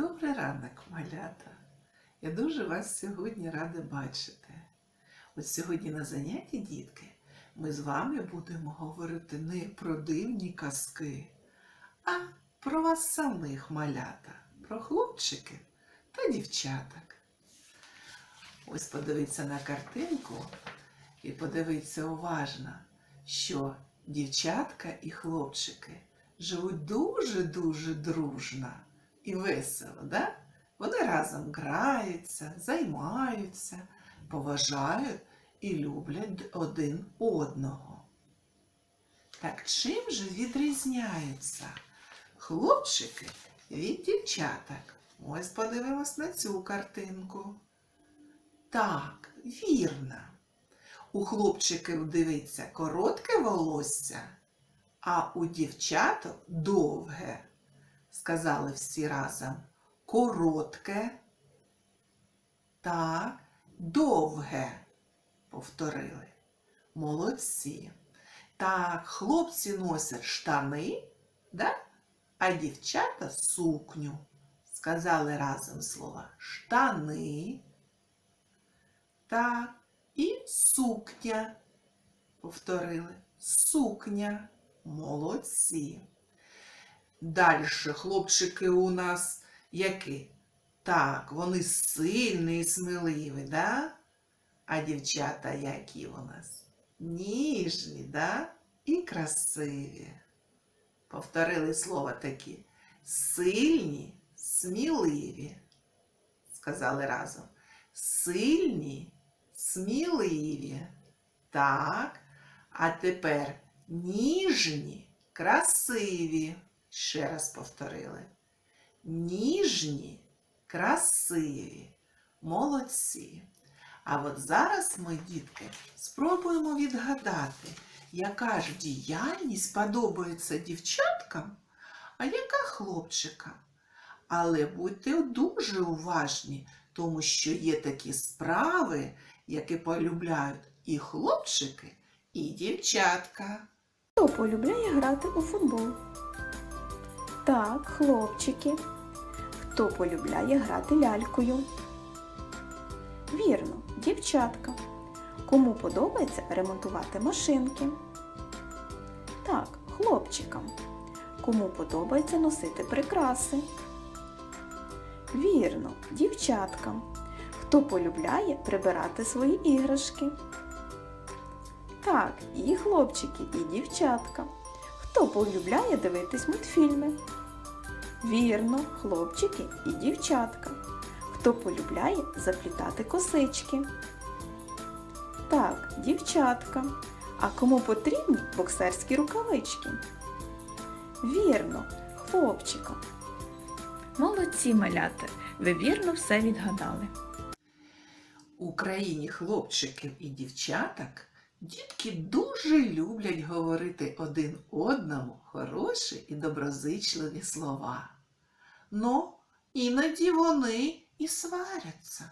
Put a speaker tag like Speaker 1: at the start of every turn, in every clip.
Speaker 1: Добрий ранок, малята! Я дуже вас сьогодні рада бачити. От сьогодні на занятті, дітки, ми з вами будемо говорити не про дивні казки, а про вас самих малята, про хлопчиків та дівчаток. Ось подивіться на картинку і подивіться уважно, що дівчатка і хлопчики живуть дуже-дуже дружно і весело, да? Вони разом граються, займаються, поважають і люблять один одного. Так чим же відрізняються хлопчики від дівчаток? Ось подивимось на цю картинку. Так, вірно. У хлопчиків дивиться коротке волосся, а у дівчаток довге. Сказали всі разом. Коротке. Так, довге. Повторили. Молодці. Так, хлопці носять штани, да? а дівчата сукню. Сказали разом слова штани. Так, і сукня. Повторили. Сукня. Молодці. Далі хлопчики у нас які? Так, вони сильні і сміливі, да? А дівчата які у нас? Ніжні, да? І красиві. Повторили слова такі. Сильні, сміливі. Сказали разом. Сильні, сміливі. Так. А тепер ніжні, красиві. Ще раз повторили. Ніжні, красиві, молодці. А от зараз ми, дітки, спробуємо відгадати, яка ж діяльність подобається дівчаткам, а яка хлопчикам. Але будьте дуже уважні, тому що є такі справи, які полюбляють і хлопчики, і дівчатка.
Speaker 2: Хто полюбляє грати у футбол? Так, хлопчики. Хто полюбляє грати лялькою? Вірно, дівчатка. Кому подобається ремонтувати машинки? Так, хлопчикам. Кому подобається носити прикраси? Вірно, дівчаткам. Хто полюбляє прибирати свої іграшки? Так, і хлопчики, і дівчатка. Хто полюбляє дивитись мультфільми? Вірно, хлопчики і дівчатка. Хто полюбляє заплітати косички? Так, дівчатка. А кому потрібні боксерські рукавички? Вірно, хлопчикам.
Speaker 3: Молодці, малята, ви вірно все відгадали.
Speaker 1: У країні хлопчиків і дівчаток дітки дуже люблять говорити один одному хороші і доброзичливі слова. Ну, іноді вони і сваряться,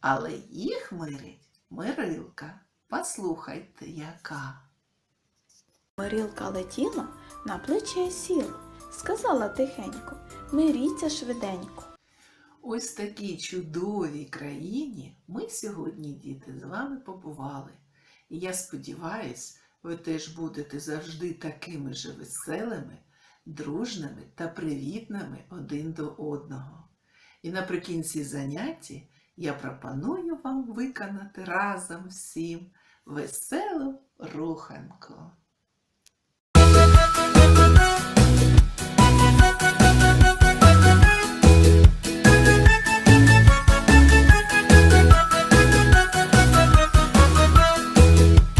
Speaker 1: але їх мирить мирилка. Послухайте, яка.
Speaker 2: Мирилка летіла, на плече сіла, сказала тихенько, миріться швиденько.
Speaker 1: Ось такій чудовій країні ми сьогодні, діти, з вами побували. І я сподіваюсь, ви теж будете завжди такими же веселими, дружними та привітними один до одного. І наприкінці заняття я пропоную вам виконати разом всім веселу руханку.